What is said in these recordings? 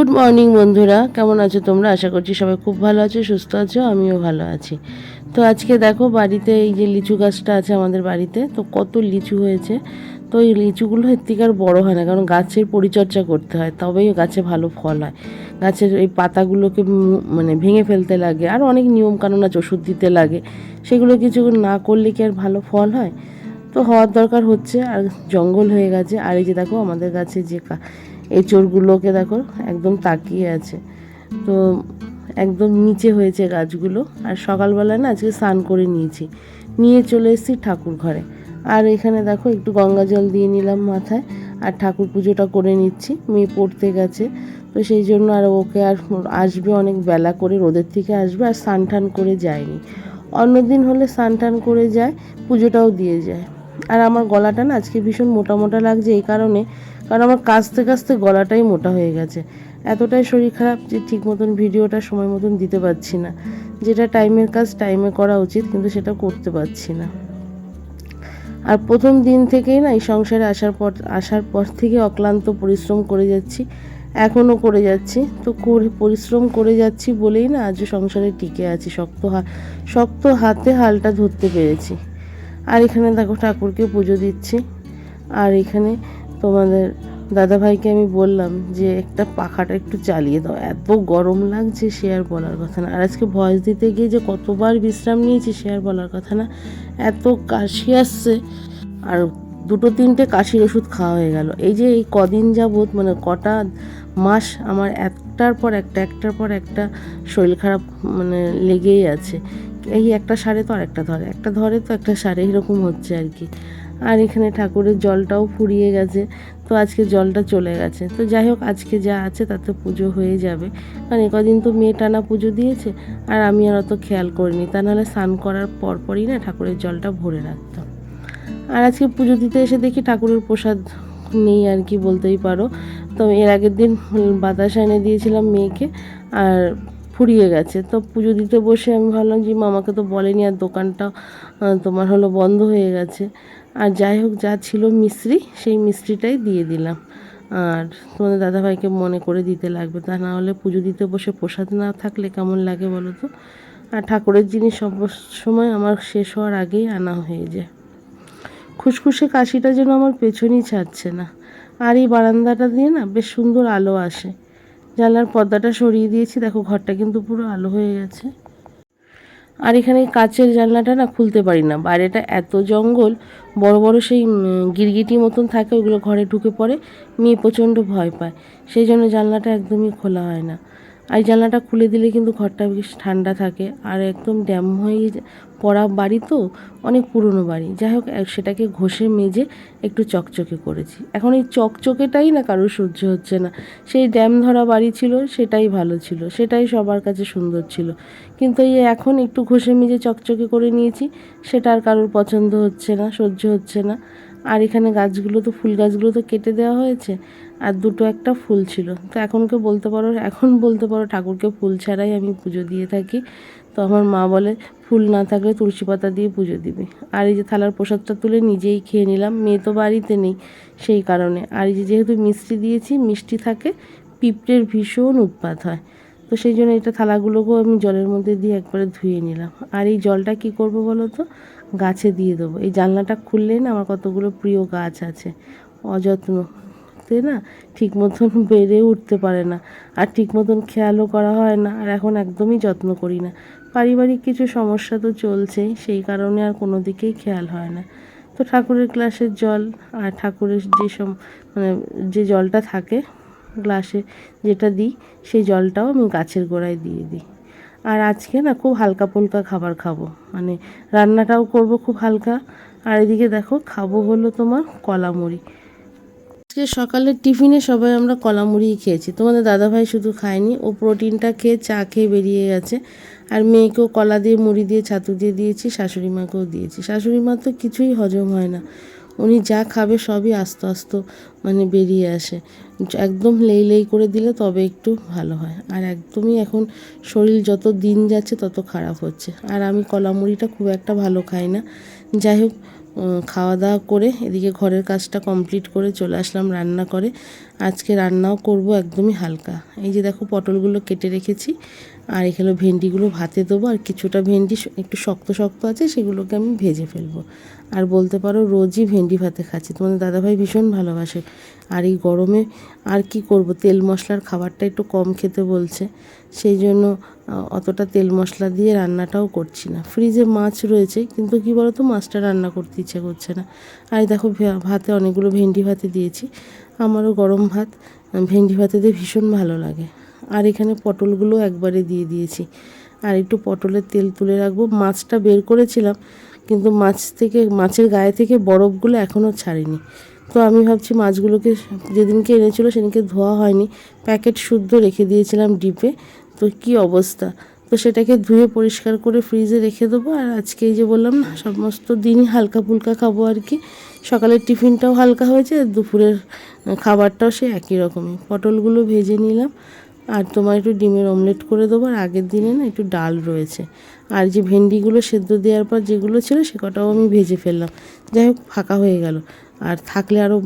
Good morning বন্ধুরা। কেমন আছো তোমরা? আশা করছি সবাই খুব ভালো আছো, সুস্থ আছো, আমিও ভালো আছি। তো আজকে দেখো, বাড়িতে এই যে লিচু গাছটা আছে আমাদের বাড়িতে, তো কত লিচু হয়েছে। তো এই লিচুগুলো এর বড় হয় না, কারণ গাছের পরিচর্যা করতে হয়, তবেই গাছে ভালো ফল হয়। গাছের এই পাতাগুলোকে মানে ভেঙে ফেলতে লাগে, আর অনেক নিয়ম কানুন আছে, ওষুধ দিতে লাগে। সেগুলো কিছু না করলে কি আর ভালো ফল হয়? তো হওয়ার দরকার হচ্ছে, আর জঙ্গল হয়ে গেছে। আর এই যে দেখো, আমাদের গাছে যে এই চোরগুলোকে দেখো, একদম তাকিয়ে আছে। তো একদম নিচে হয়েছে গাছগুলো। আর সকালবেলা না আজকে স্নান করে নিয়েছি। নিয়ে চলে এসেছি ঠাকুর ঘরে। আর এখানে দেখো, একটু গঙ্গা জল দিয়ে নিলাম মাথায়। আর ঠাকুর পুজোটা করে নিচ্ছি। মেয়ে পড়তে গেছে। তো সেই জন্য আর ওকে আর আসবে অনেক বেলা করে, রোদের থেকে আসবে। আর স্নান টান করে যায়নি। অন্যদিন হলে স্নান টান করে যায়, পুজোটাও দিয়ে যায়। আর আমার গলাটা না আজকে ভীষণ মোটা মোটা লাগছে। এই কারণে কারণ আমার কাঁচতে কাঁচতে গলাটাই মোটা হয়ে গেছে। এতটাই শরীর খারাপ যে ঠিক মতন ভিডিওটা সময় মতন দিতে পারছি না। যেটা টাইমের কাজ, টাইমে করা উচিত, কিন্তু সেটা করতে পারছি না। আর প্রথম দিন থেকেই না এই সংসারে আসার পর আসার পর থেকে অক্লান্ত পরিশ্রম করে যাচ্ছি, এখনও করে যাচ্ছি। তো করে, পরিশ্রম করে যাচ্ছি বলেই না আজও সংসারে টিকে আছি, শক্ত হা, শক্ত হাতে হালটা ধরতে পেরেছি। আর এখানে দেখো ঠাকুরকে পুজো দিচ্ছি। আর এখানে তোমাদের দাদাভাইকে আমি বললাম যে একটা পাখাটা একটু চালিয়ে দাও। এত গরম লাগছে সে আর বলার কথা না। আর আজকে ভয়েস দিতে গিয়ে যে কতবার বিশ্রাম নিয়েছি সে আর বলার কথা না। এত কাশি আসছে। আর দুটো তিনটে কাশির ওষুধ খাওয়া হয়ে গেল। এই যে এই কদিন যাবৎ মানে কটা মাস আমার একটার পর একটা, একটার পর একটা শরীর খারাপ মানে লেগেই আছে। এই একটা সারে তো আর একটা ধরে। একটা ধরে তো একটা সারে, এরকম হচ্ছে আর কি। আর এখানে ঠাকুরের জলটাও ফুরিয়ে গেছে। তো আজকে জলটা চলে গেছে। তো যাই হোক, আজকে যা আছে তাতে পুজো হয়ে যাবে। কারণ কদিন তো মেয়ে টানা পুজো দিয়েছে, আর আমি আর অত খেয়াল করিনি। তা নাহলে স্নান করার পরপরই না ঠাকুরের জলটা ভরে রাখতাম। আর আজকে পুজো দিতে এসে দেখি ঠাকুরের প্রসাদ নেই আর কি বলতেই পারো। তো এর আগের দিন বাতাসা এনে দিয়েছিলাম মেয়েকে, আর ফুরিয়ে গেছে। তো পুজো দিতে বসে আমি ভাবলাম যে মামাকে তো বলেনি, আর দোকানটা তোমার হলো বন্ধ হয়ে গেছে। আর যাই হোক, যা ছিল মিস্ত্রি, সেই মিস্ত্রিটাই দিয়ে দিলাম। আর তোমাদের দাদাভাইকে মনে করে দিতে লাগবে। তা না হলে পুজো দিতে বসে প্রসাদ না থাকলে কেমন লাগে বলো তো? আর ঠাকুরের জিনিস সব সময় আমার শেষ হওয়ার আগেই আনা হয়ে যায়। খুসখুসে কাশিটা যেন আমার পেছনই ছাড়ছে না। আর এই বারান্দাটা দিয়ে না বেশ সুন্দর আলো আসে। জানলার পর্দাটা সরিয়ে দিয়েছি। দেখো, ঘরটা কিন্তু পুরো আলো হয়ে গেছে। আর এখানে কাচের জানলাটা না খুলতে পারি না। বাইরেটা এত জঙ্গল, বড় বড় সেই গিরগিটি মতন থাকে, ওগুলো ঘরে ঢুকে পড়ে মেয়ে প্রচণ্ড ভয় পায়। সেই জন্য জানলাটা একদমই খোলা হয় না। আর জানলাটা খুলে দিলে কিন্তু ঘরটা বেশ ঠান্ডা থাকে। আর একদম ড্যাম হয়ে পড়া বাড়ি তো, অনেক পুরনো বাড়ি। যাই হোক সেটাকে ঘষে মেজে একটু চকচকে করেছি। এখন এই চকচকেটাই না কারোর সহ্য হচ্ছে না। সেই ড্যাম ধরা বাড়ি ছিল, সেটাই ভালো ছিল, সেটাই সবার কাছে সুন্দর ছিল। কিন্তু এই এখন একটু ঘষে মেজে চকচকে করে নিয়েছি, সেটা আর কারোর পছন্দ হচ্ছে না, সহ্য হচ্ছে না। আর এখানে গাছগুলো তো, ফুল গাছগুলো তো কেটে দেওয়া হয়েছে আর দুটো একটা ফুল ছিল। তো এখনকে বলতে পারো, এখন বলতে পারো ঠাকুরকে ফুল ছাড়াই আমি পুজো দিয়ে থাকি। তো আমার মা বলে, ফুল না থাকলে তুলসী পাতা দিয়ে পুজো দিবি। আর এই যে থালার প্রসাদটা তুলে নিজেই খেয়ে নিলাম। মেয়ে তো বাড়িতে নেই সেই কারণে। আর এই যে যেহেতু মিষ্টি দিয়েছি, মিষ্টি থাকে, পিঁপড়ের ভীষণ উৎপাত হয়। তো সেই জন্য এটা থালাগুলোকেও আমি জলের মধ্যে দিয়ে একবারে ধুয়ে নিলাম। আর এই জলটা কি করব বলো তো? গাছে দিয়ে দেবো। এই জানলাটা খুললেই না আমার কতগুলো প্রিয় গাছ আছে। অযত্ন অযত্নতে না? ঠিক মতন বেড়ে উঠতে পারে না। আর ঠিক মতন খেয়ালও করা হয় না। আর এখন একদমই যত্ন করি না। পারিবারিক কিছু সমস্যা তো চলছেই সেই কারণে আর কোনো দিকেই খেয়াল হয় না। তো ঠাকুরের গ্লাসের জল আর ঠাকুরের যে সব মানে যে জলটা থাকে গ্লাসে যেটা দিই, সেই জলটাও আমি গাছের গোড়ায় দিয়ে দিই। আর আজকে না খুব হালকা ফুলকা খাবার খাব। মানে রান্নাটাও করব খুব হালকা। আর এদিকে দেখো, খাব হলো তোমার কলা মুড়ি আজকে সকালের টিফিনে সবাই আমরা কলা মুড়িই খেয়েছি। তোমাদের দাদাভাই শুধু খায়নি, ও প্রোটিনটা খেয়ে চা খেয়ে বেরিয়ে গেছে। আর মেয়েকেও কলা দিয়ে, মুড়ি দিয়ে, ছাতু দিয়ে দিয়েছি, শাশুড়ি মাকেও দিয়েছি। শাশুড়ি মা তো কিছুই হজম হয় না। উনি যা খাবে সবই আস্তে আস্তে মানে বেরিয়ে আসে। একদম লেই লেই করে দিলে তবে একটু ভালো হয়। আর একদমই এখন শরীর যত দিন যাচ্ছে তত খারাপ হচ্ছে। আর আমি কলা মুড়িটা খুব একটা ভালো খাই না। যাই হোক খাওয়া দাওয়া করে এদিকে ঘরের কাজটা কমপ্লিট করে চলে আসলাম রান্না করে। আজকে রান্নাও করব একদমই হালকা। এই যে দেখো পটলগুলো কেটে রেখেছি, আর এখানে ভেন্ডিগুলো ভাতে দেবো, আর কিছুটা ভেন্ডি একটু শক্ত শক্ত আছে, সেগুলোকে আমি ভেজে ফেলব। আর বলতে পারো রোজই ভেন্ডি ভাতে খাচ্ছি, তোমাদের দাদাভাই ভীষণ ভালোবাসে। আর এই গরমে আর কি করব, তেল মশলার খাবারটা একটু কম খেতে বলছে, সেই জন্য অতটা তেল মশলা দিয়ে রান্নাটাও করছি না। ফ্রিজে মাছ রয়েছে, কিন্তু কি বলো তো মাছটা রান্না করতে ইচ্ছে করছে না। আর দেখো ভাতে অনেকগুলো ভেন্ডি ভাতে দিয়েছি আমারও গরম ভাত ভেন্ডি ভাতে দিয়ে ভীষণ ভালো লাগে। আর এখানে পটলগুলো একবারে দিয়ে দিয়েছি। আর একটু পটলের তেল তুলে রাখব। মাছটা বের করেছিলাম, কিন্তু মাছ থেকে, মাছের গায়ে থেকে বরফগুলো এখনও ছাড়িনি। তো আমি ভাবছি মাছগুলোকে, যেদিনকে এনেছিল সেদিনকে ধোয়া হয়নি। প্যাকেট শুদ্ধ রেখে দিয়েছিলাম ডিপে। তো কি অবস্থা? তো সেটাকে ধুয়ে পরিষ্কার করে ফ্রিজে রেখে দেবো। আর আজকে এই যে বললাম না, সমস্ত দিনই হালকা ফুলকা খাব আর কি। সকালের টিফিনটাও হালকা হয়েছে, দুপুরের খাবারটাও সে একই রকমই। পটলগুলো ভেজে নিলাম। আর তোমার একটু ডিমের অমলেট করে দেবো, আর আগের দিনে না একটু ডাল রয়েছে। আর যে ভেন্ডিগুলো সেদ্ধ দেওয়ার পর যেগুলো ছিল সে কটাও আমি ভেজে ফেললাম। যাই হোক, ফাঁকা হয়ে গেল। আর থাকলে আরও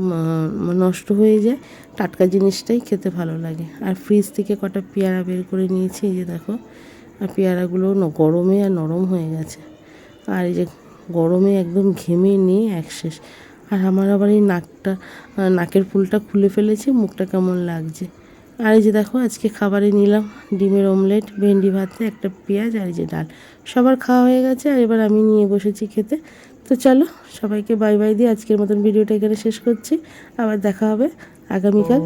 নষ্ট হয়ে যায়। টাটকা জিনিসটাই খেতে ভালো লাগে। আর ফ্রিজ থেকে কটা পেয়ারা বের করে নিয়েছি, এই যে দেখো। আর পেয়ারাগুলো গরমে আর নরম হয়ে গেছে। আর এই যে গরমে একদম ঘেমে নিয়ে এক শেষ। আর আমার আবার এই নাকটা নাকের ফুলটা খুলে ফেলেছে, মুখটা কেমন লাগছে। আর এই যে দেখো, আজকে খাবারে নিলাম ডিমের অমলেট ভেন্ডি ভাতে, একটা পেঁয়াজ আর এই যে ডাল। সবার খাওয়া হয়ে গেছে, আর এবার আমি নিয়ে বসেছি খেতে। তো চলো, সবাইকে বাই বাই দিয়ে আজকের মতন ভিডিওটা এখানে শেষ করছি। আবার দেখা হবে আগামীকাল।